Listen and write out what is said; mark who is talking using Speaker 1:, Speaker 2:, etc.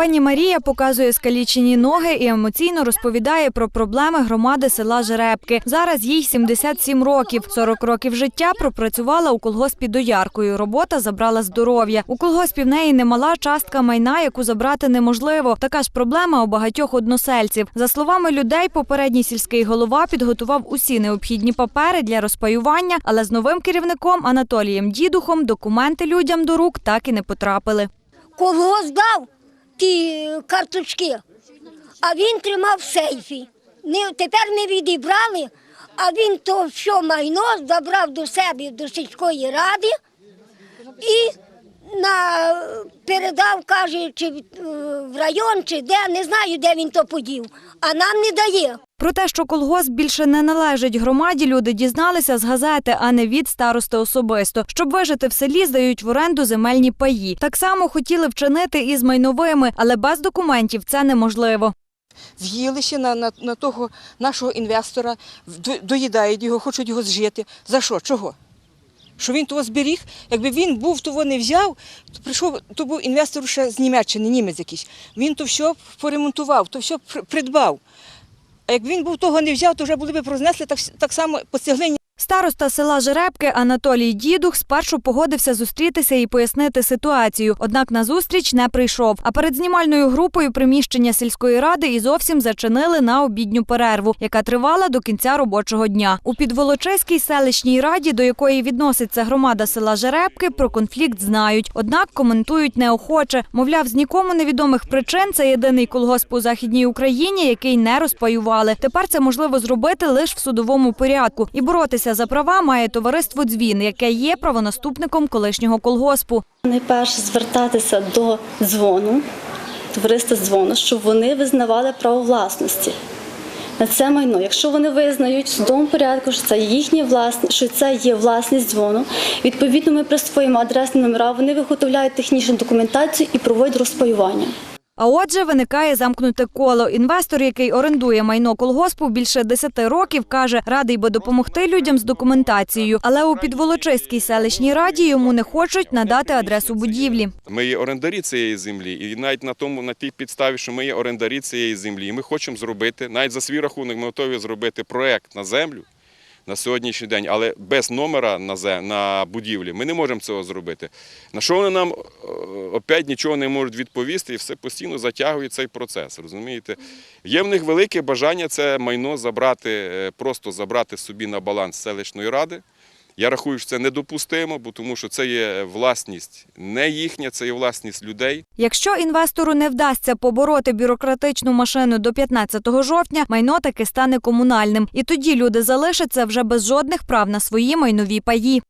Speaker 1: Пані Марія показує скалічені ноги і емоційно розповідає про проблеми громади села Жеребки. Зараз їй 77 років. 40 років життя пропрацювала у колгоспі дояркою. Робота забрала здоров'я. У колгоспі в неї немала частка майна, яку забрати неможливо. Така ж проблема у багатьох односельців. За словами людей, попередній сільський голова підготував усі необхідні папери для розпаювання, але з новим керівником Анатолієм Дідухом документи людям до рук так і не потрапили.
Speaker 2: Колгосп дав ті карточки, а він тримав в сейфі. Тепер не відібрали, а він то все майно забрав до себе до сільської ради і на, передав, каже, чи е, в район, чи де, не знаю, де він то подів, а нам не дає.
Speaker 1: Про те, що колгосп більше не належить громаді, люди дізналися з газети, а не від старости особисто. Щоб вижити в селі, здають в оренду земельні паї. Так само хотіли вчинити і з майновими, але без документів це неможливо.
Speaker 3: В'їли ще на, на, на того нашого інвестора, доїдають його, хочуть його зжити. За що? Чого? Що він того зберіг? Якби він був, того не взяв, то прийшов, то був інвестор ще з Німеччини, німець якийсь. Він то все поремонтував, то все при- придбав. А як він був того не взяв, то вже були б рознесли так, так само по цеглині.
Speaker 1: Староста села Жеребки Анатолій Дідух спершу погодився зустрітися і пояснити ситуацію. Однак на зустріч не прийшов. А перед знімальною групою приміщення сільської ради і зовсім зачинили на обідню перерву, яка тривала до кінця робочого дня. У Підволочиській селищній раді, до якої відноситься громада села Жеребки, про конфлікт знають. Однак коментують неохоче. Мовляв, з нікому невідомих причин це єдиний колгосп у західній Україні, який не розпаювали. Тепер це можливо зробити лише в судовому порядку. І боротися за права має товариство Дзвін, яке є правонаступником колишнього колгоспу.
Speaker 4: Найперше звертатися до дзвону, товариства дзвону, щоб вони визнавали право власності на це майно. Якщо вони визнають в судовому порядку, що це їхня власність, що це є власність дзвону, відповідно ми присвоїмо адресні номера, вони виготовляють технічну документацію і проводять розпаювання.
Speaker 1: А отже, виникає замкнуте коло. Інвестор, який орендує майно колгоспу більше 10 років, каже, радий би допомогти людям з документацією, але у Підволочиській селищній раді йому не хочуть надати адресу будівлі.
Speaker 5: Ми є орендарі цієї землі, і навіть на тому на тій підставі, що ми є орендарі цієї землі, і ми хочемо зробити навіть за свій рахунок. Ми готові зробити проект на землю на сьогоднішній день, але без номера на на будівлі ми не можемо цього зробити. На що вони нам е, опять нічого не можуть відповісти, і все постійно затягує цей процес. Розумієте? Є в них велике бажання це майно забрати, е, просто забрати собі на баланс селищної ради. Я рахую, що це недопустимо, бо тому що це є власність не їхня, це є власність людей.
Speaker 1: Якщо інвестору не вдасться побороти бюрократичну машину до 15 жовтня, майно таки стане комунальним. І тоді люди залишаться вже без жодних прав на свої майнові паї.